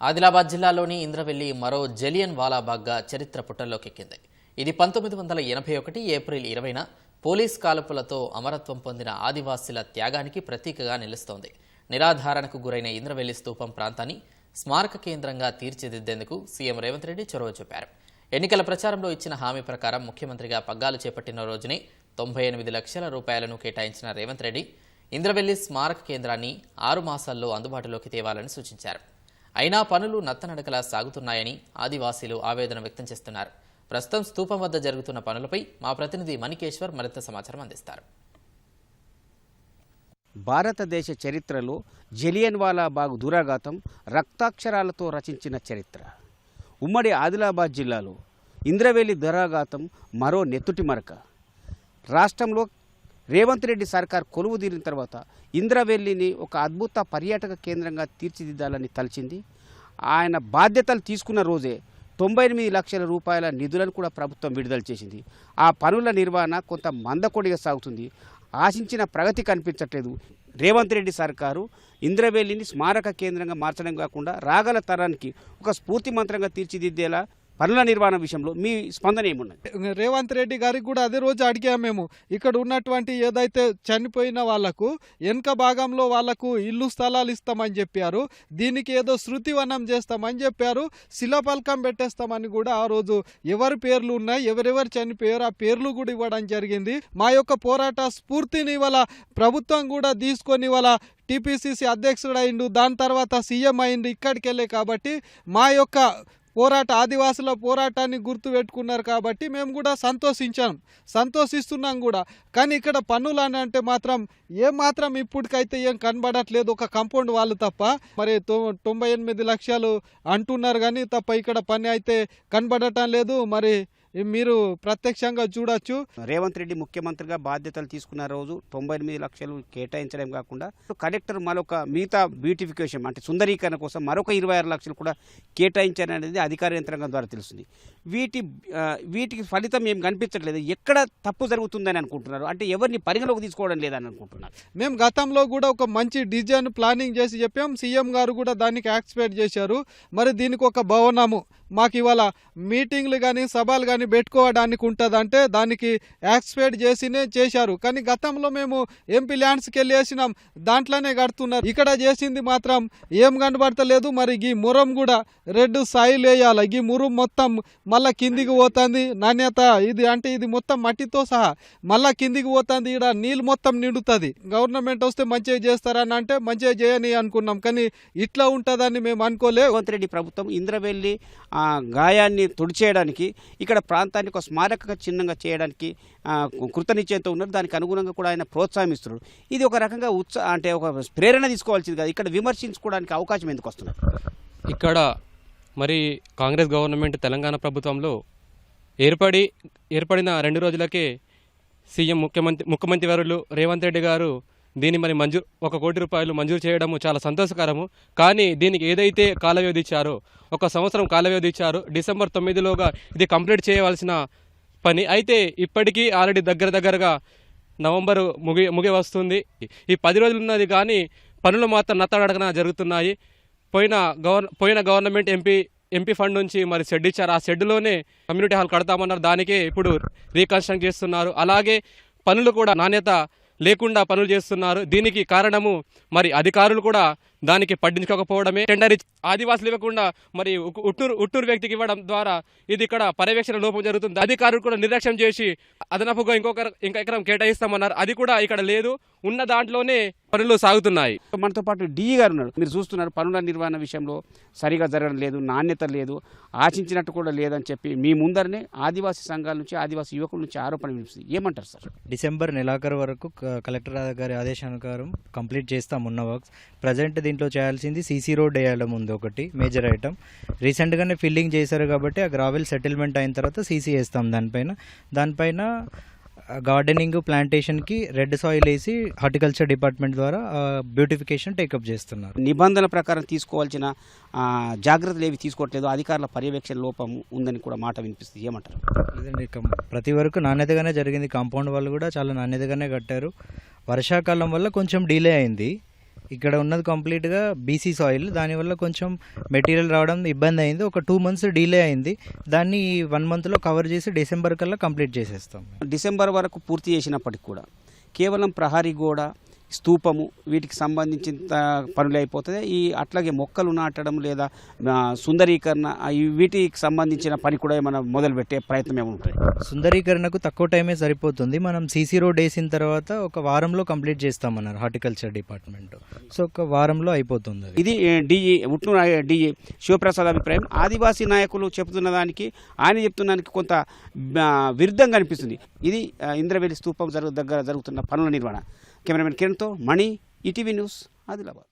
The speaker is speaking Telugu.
ఆదిలాబాద్ జిల్లాలోని ఇంద్రవెల్లి మరో జలియన్ వాలాబాగ్గా చరిత్ర పుటల్లోకెక్కింది. ఇది పంతొమ్మిది వందల ఎనభై ఒకటి ఏప్రిల్ ఇరవైన పోలీస్ కాల్పులతో అమరత్వం పొందిన ఆదివాసీల త్యాగానికి ప్రతీకగా నిలుస్తోంది. నిరాధారణకు గురైన ఇంద్రవెల్లి స్తూపం ప్రాంతాన్ని స్మారక కేంద్రంగా తీర్చిదిద్దేందుకు సీఎం రేవంత్ రెడ్డి చొరవ చూపారు. ఎన్నికల ప్రచారంలో ఇచ్చిన హామీ ప్రకారం ముఖ్యమంత్రిగా పగ్గాలు చేపట్టిన రోజునే తొంభై ఎనిమిది లక్షల రూపాయలను కేటాయించిన రేవంత్ రెడ్డి ఇంద్రవెల్లి స్మారక కేంద్రాన్ని ఆరు మాసాల్లో అందుబాటులోకి తేవాలని సూచించారు. అయినా పనులు నత్తనడకలా సాగుతున్నాయని ఆదివాసీలు ఆవేదన వ్యక్తం చేస్తున్నారు. ప్రస్తుతం స్థూపం వద్ద జరుగుతున్న పనులపై మా ప్రతినిధి మణికేశ్వర్ మరింత సమాచారం అందిస్తారు. భారతదేశ చరిత్రలో జలియన్వాలా బాగ్ దురాఘాతం రక్తాక్షరాలతో రచించిన చరిత్ర. ఉమ్మడి ఆదిలాబాద్ జిల్లాలో ఇంద్రవెల్లి దురాఘాతం మరో నెత్తుటి మరక. రాష్ట్రంలో రేవంత్ రెడ్డి సర్కార్ కొలువు తీరిన తర్వాత ఇంద్రవెల్లిని ఒక అద్భుత పర్యాటక కేంద్రంగా తీర్చిదిద్దాలని తలచింది. ఆయన బాధ్యతలు తీసుకున్న రోజే తొంభై ఎనిమిది లక్షల రూపాయల నిధులను కూడా ప్రభుత్వం విడుదల చేసింది. ఆ పనుల నిర్వహణ కొంత మందకొడిగా సాగుతుంది. ఆశించిన ప్రగతి కనిపించట్లేదు. రేవంత్ రెడ్డి సర్కారు ఇంద్రవెల్లిని స్మారక కేంద్రంగా మార్చడం కాకుండా రాగల తరానికి ఒక స్ఫూర్తి మంత్రంగా తీర్చిదిద్దేలా పనుల నిర్వహణ విషయంలో మీ స్పందన ఏమున్నది రేవంత్ రెడ్డి గారికి కూడా అదే రోజు అడిగాము మేము. ఇక్కడ ఉన్నటువంటి ఏదైతే చనిపోయిన వాళ్ళకు వెనక భాగంలో వాళ్ళకు ఇల్లు స్థలాలు ఇస్తామని చెప్పారు. దీనికి ఏదో శృతి వనం చేస్తామని చెప్పారు. శిలాపలకం పెట్టేస్తామని కూడా ఆ రోజు ఎవరి పేర్లు ఉన్నాయి ఎవరెవరు చనిపోయారు ఆ పేర్లు కూడా ఇవ్వడం జరిగింది. మా యొక్క పోరాట స్ఫూర్తిని ఇవాళ ప్రభుత్వం కూడా తీసుకొని ఇవాళ టీపీసీసీ అధ్యక్షుడు అయిండు. దాని తర్వాత సీఎం అయిండు ఇక్కడికి వెళ్ళే కాబట్టి మా యొక్క పోరాట ఆదివాసుల పోరాటాన్ని గుర్తు పెట్టుకున్నారు కాబట్టి మేము కూడా సంతోషించాం. సంతోషిస్తున్నాం కూడా. కానీ ఇక్కడ పన్నులు అని అంటే మాత్రం ఏ మాత్రం ఇప్పటికైతే ఏం కనబడట్లేదు. ఒక కాంపౌండ్ వాళ్ళు తప్ప. మరి తొంభై ఎనిమిది లక్షలు అంటున్నారు కానీ తప్ప ఇక్కడ పని అయితే కనబడటం లేదు. మరి మీరు ప్రత్యక్షంగా చూడొచ్చు. రేవంత్ రెడ్డి ముఖ్యమంత్రిగా బాధ్యతలు తీసుకున్న రోజు తొంభై ఎనిమిది లక్షలు కేటాయించడం కాకుండా కలెక్టర్ మరొక మిగతా బ్యూటిఫికేషన్ అంటే సుందరీకరణ కోసం మరొక ఇరవై ఆరు లక్షలు కూడా కేటాయించారనేది అధికార యంత్రాంగం ద్వారా తెలుస్తుంది. వీటి వీటికి ఫలితం ఏం కనిపించట్లేదు. ఎక్కడ తప్పు జరుగుతుందని అనుకుంటున్నారు? అంటే ఎవరిని పరిగణలోకి తీసుకోవడం లేదని అనుకుంటున్నారు? మేము గతంలో కూడా ఒక మంచి డిజైన్ ప్లానింగ్ చేసి చెప్పాం. సీఎం గారు కూడా దానికి యాక్స్పెక్ట్ చేశారు. మరి దీనికి ఒక భవనము మాకు ఇవాళ మీటింగ్లు కానీ సభలు కానీ పెట్టుకోవడానికి ఉంటుందంటే దానికి యాక్స్పెక్ట్ చేసినే చేశారు. కానీ గతంలో మేము ఎంపీ ల్యాండ్స్కి వెళ్ళేసినాం దాంట్లోనే కడుతున్నారు. ఇక్కడ చేసింది మాత్రం ఏం కనబడతలేదు. మరి ఈ మురం కూడా రెడ్ సాయిల్ వేయాలి. ఈ మురం మొత్తం మళ్ళా కిందికి పోతుంది. నాణ్యత ఇది అంటే ఇది మొత్తం మట్టితో సహా మళ్ళా కిందికి పోతుంది. ఇక్కడ నీళ్ళు మొత్తం నిండుతుంది. గవర్నమెంట్ వస్తే మంచిగా చేస్తారని అంటే మంచిగా చేయని అనుకున్నాం. కానీ ఇట్లా ఉంటుందని మేము అనుకోలే. రేవంత్ రెడ్డి ప్రభుత్వం ఇంద్రవెల్లి ఆ, గాయాన్ని తుడిచేయడానికి ఇక్కడ ప్రాంతాన్ని ఒక స్మారక చిహ్నంగా చేయడానికి కృతనిశ్చయంతో ఉన్నారు. దానికి అనుగుణంగా కూడా ఆయన ప్రోత్సాహిస్తున్నారు. ఇది ఒక రకంగా ఉత్సాహ అంటే ఒక ప్రేరణ తీసుకోవాల్సింది కాదు. ఇక్కడ విమర్శించుకోవడానికి అవకాశం ఎందుకు వస్తున్నారు ఇక్కడ మరి కాంగ్రెస్ గవర్నమెంట్ తెలంగాణ ప్రభుత్వంలో ఏర్పడి ఏర్పడిన రెండు రోజులకే సీఎం ముఖ్యమంత్రి ముఖ్యమంత్రి వారులు రేవంత్ రెడ్డి గారు దీన్ని మరి మంజూరు ఒక కోటి రూపాయలు మంజూరు చేయడము చాలా సంతోషకరము. కానీ దీనికి ఏదైతే కాల వ్యవధి ఇచ్చారో ఒక సంవత్సరం కాల వ్యవధి ఇచ్చారో డిసెంబర్ తొమ్మిదిలోగా ఇది కంప్లీట్ చేయవలసిన పని అయితే ఇప్పటికీ ఆల్రెడీ దగ్గర దగ్గరగా నవంబరు ముగి ముగి వస్తుంది. ఈ పది రోజులు ఉన్నది కానీ పనులు మాత్రం నత్తడగన జరుగుతున్నాయి. పోయిన గవర్ పోయిన గవర్నమెంట్ ఎంపీ ఎంపీ ఫండ్ నుంచి మరి షెడ్ ఇచ్చారు. ఆ షెడ్లోనే కమ్యూనిటీ హాల్ కడతామన్నారు. దానికే ఇప్పుడు రీకన్స్ట్రక్ట్ చేస్తున్నారు. అలాగే పనులు కూడా నాణ్యత లేకుండా పనులు చేస్తున్నారు. దీనికి కారణము మరి అధికారులు కూడా దానికి పట్టించుకోకపోవడమే. టెండర్ ఇచ్చి ఆదివాసులు ఇవ్వకుండా మరి ఉట్టూరు ఉట్టూరు వ్యక్తికి ఇవ్వడం ద్వారా ఇది ఇక్కడ పర్యవేక్షణ లోపం జరుగుతుంది. అధికారులు కూడా నిర్లక్ష్యం చేసి అదనపుగా ఇంకొక ఇంకా ఎకరం కేటాయిస్తామన్నారు. అది కూడా ఇక్కడ లేదు. ఉన్న దాంట్లోనే పనులు సాగుతున్నాయి. మనతో పాటు డిఈ గారు ఉన్నారు. మీరు చూస్తున్నారు పనుల నిర్వహణ విషయంలో సరిగా జరగడం లేదు నాణ్యత లేదు ఆశించినట్టు కూడా లేదని చెప్పి మీ ముందరనే ఆదివాసీ సంఘాల నుంచి ఆదివాసీ యువకుల నుంచి ఆరోపణ వినిపిస్తుంది ఏమంటారు సార్? డిసెంబర్ నెలాఖరు వరకు కలెక్టర్ గారి ఆదేశానుసారం కంప్లీట్ చేస్తాం ఉన్న వర్క్స్. ప్రజెంట్ దీంట్లో చేయాల్సింది సీసీ రోడ్ వేయడం ఉంది ఒకటి మేజర్ ఐటమ్ రీసెంట్గానే ఫిల్లింగ్ చేశారు కాబట్టి ఆ గ్రావెల్ సెటిల్మెంట్ అయిన తర్వాత సీసీ వేస్తాం దానిపైన. దానిపైన గార్డెనింగ్ ప్లాంటేషన్కి రెడ్ సాయిల్ వేసి హార్టికల్చర్ డిపార్ట్మెంట్ ద్వారా బ్యూటిఫికేషన్ టేకప్ చేస్తున్నారు. నిబంధనల ప్రకారం తీసుకోవాల్సిన జాగ్రత్తలు ఏవి తీసుకోవట్లేదు అధికారుల పర్యవేక్షణ లోపం ఉందని కూడా మాట వినిపిస్తుంది. ఏమంటారు? లేదండి ప్రతి వరకు నాణ్యతగానే జరిగింది. కాంపౌండ్ వాళ్ళు కూడా చాలా నాణ్యతగానే కట్టారు. వర్షాకాలం వల్ల కొంచెం డిలే అయింది. ఇక్కడ ఉన్నది కంప్లీట్గా బీసీ సాయిల్ దానివల్ల కొంచెం మెటీరియల్ రావడం ఇబ్బంది అయింది. ఒక టూ మంత్స్ డిలే అయింది. దాన్ని వన్ మంత్లో కవర్ చేసి డిసెంబర్ కల్లా కంప్లీట్ చేసేస్తాం. డిసెంబర్ వరకు పూర్తి చేసినప్పటికి కూడా కేవలం ప్రహరీ గోడ స్తూపము వీటికి సంబంధించిన పనులు అయిపోతుంది ఈ అట్లాగే మొక్కలు నాటడం లేదా సుందరీకరణ వీటికి సంబంధించిన పని కూడా మనం మొదలుపెట్టే ప్రయత్నం ఏమి సుందరీకరణకు తక్కువ టైమే సరిపోతుంది. మనం సీసీ రోడ్ వేసిన తర్వాత ఒక వారంలో కంప్లీట్ చేస్తామన్నారు హార్టికల్చర్ డిపార్ట్మెంట్. సో ఒక వారంలో అయిపోతుంది ఇది డిఈ ఉట్ను డిఈ శివప్రసాద్ అభిప్రాయం. ఆదివాసీ నాయకులు చెబుతున్న దానికి ఆయన చెప్తున్న దానికి కొంత విరుద్ధంగా అనిపిస్తుంది. ఇది ఆ, ఇంద్రవెల్లి స్తూపం జరుగు దగ్గర జరుగుతున్న పనుల నిర్వహణ. కెమెరామెన్ కిరణ్తో మణి ఈటీవీ న్యూస్ ఆదిలాబాద్.